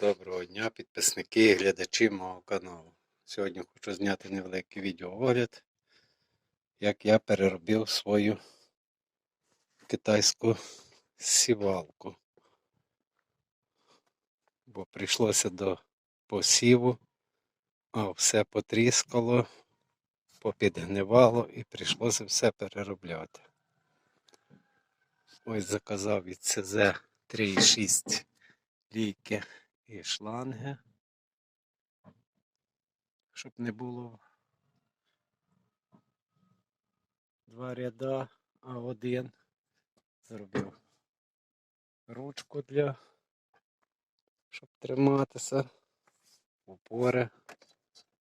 Доброго дня, підписники і глядачі мого каналу. Сьогодні хочу зняти невеликий відеоогляд, як я переробив свою китайську сівалку. Бо прийшлося до посіву, а все потріскало, попідгнивало і прийшлося все переробляти. Ось заказав від ЦЗ 3,6 лійки і шланги, щоб не було два ряда, а один. Зробив ручку для, щоб триматися, опори,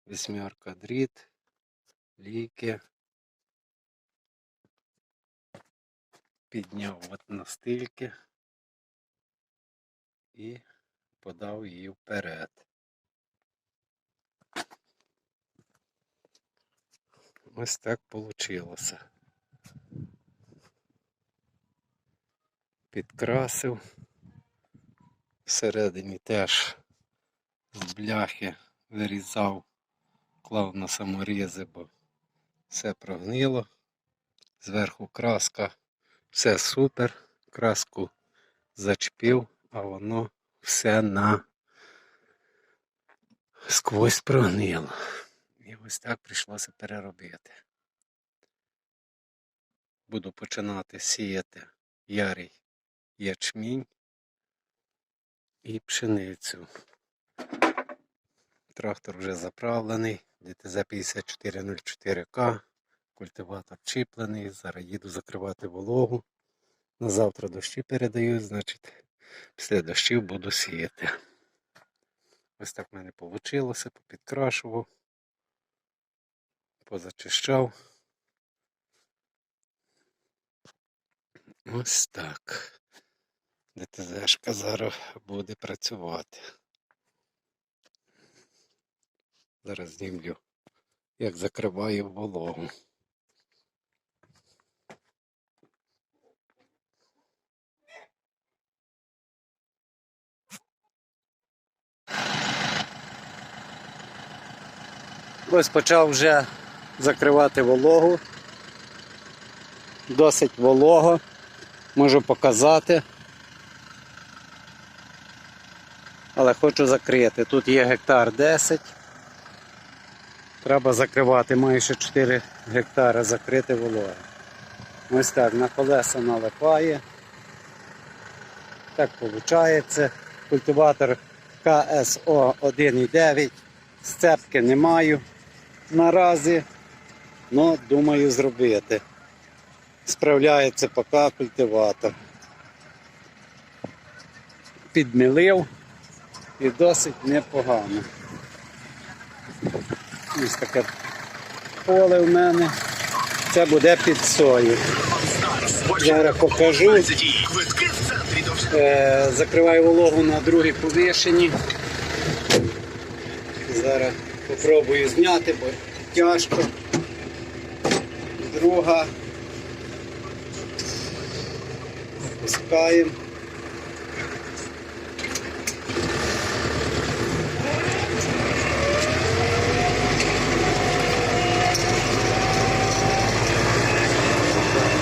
вісьмерка дріт, ліки. Підняв от настильки і подав її вперед. Ось так вийшло. Підкрасив. Всередині теж з бляхи вирізав, клав на саморізи, бо все прогнило. Зверху краска, все супер. Краску зачепив, а воно все на сквозь прогнило. І ось так прийшлося переробити. Буду починати сіяти ярий ячмінь і пшеницю. Трактор вже заправлений, ДТЗ 5404К, культиватор чіплений, зараз їду закривати вологу. На завтра дощі передають, значить після дощів буду сіяти. Ось так в мене вийшло, попідкрашував, позачищав. Ось так. ДТЗшка зараз буде працювати. Зараз знімлю, як закриваю вологу. Ось почав вже закривати вологу. Досить волого. Можу показати. Але хочу закрити. Тут є гектар 10. Треба закривати майже 4 гектари закрити вологи. Ось так на колеса налипає. Так виходить. Культиватор КСО 1,9. Сцепки не маю наразі. але думаю зробити. Справляється поки культиватор. Підмілив і досить непогано. Ось таке поле в мене. Це буде під сою. Зараз покажу. Е, закриваю вологу на другій повишенні. Зараз спробую зняти, бо тяжко. Друга. Опускаємо.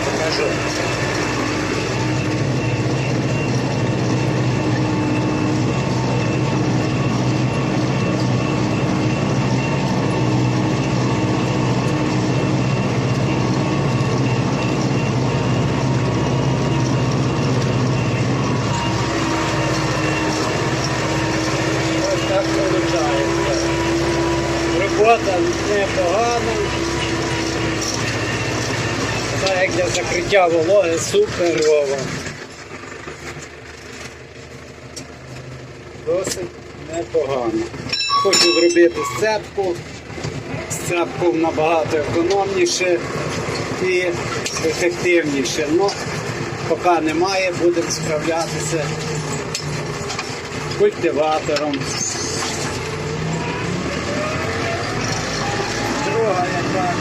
Покажу. Ось так виходить. Робота непогана. Як для закриття вологи суперова. Досить непогано. Хочу зробити сцепку. Сцепку набагато економніше і ефективніше. Ну, поки немає, будемо справлятися культиватором. Друга яка.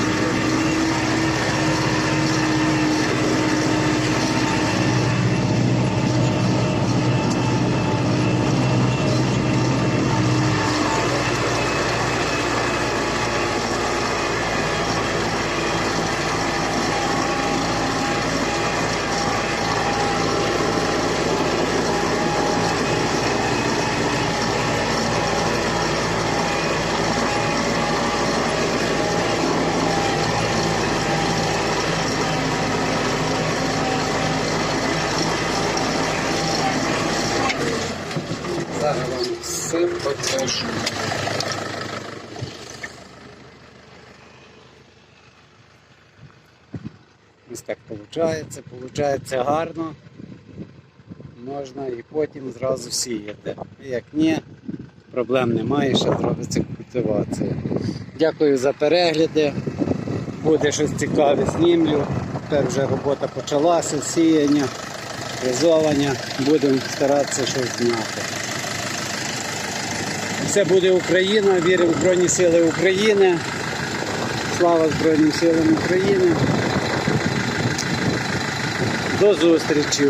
Зараз вам все. Ось так виходить, виходить гарно. Можна і потім зразу сіяти. Як ні, проблем немає, ще зробиться культивація. Дякую за перегляди. Буде щось цікаве, знімлю. Тепер вже робота почалася, сіяння, фрезовання. Будемо старатися щось зняти. Все буде Україна, віримо в Збройні Сили України. Слава Збройним силам України. До зустрічі.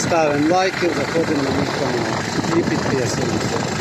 Ставимо лайки, заходимо на мій канал і підписуємося.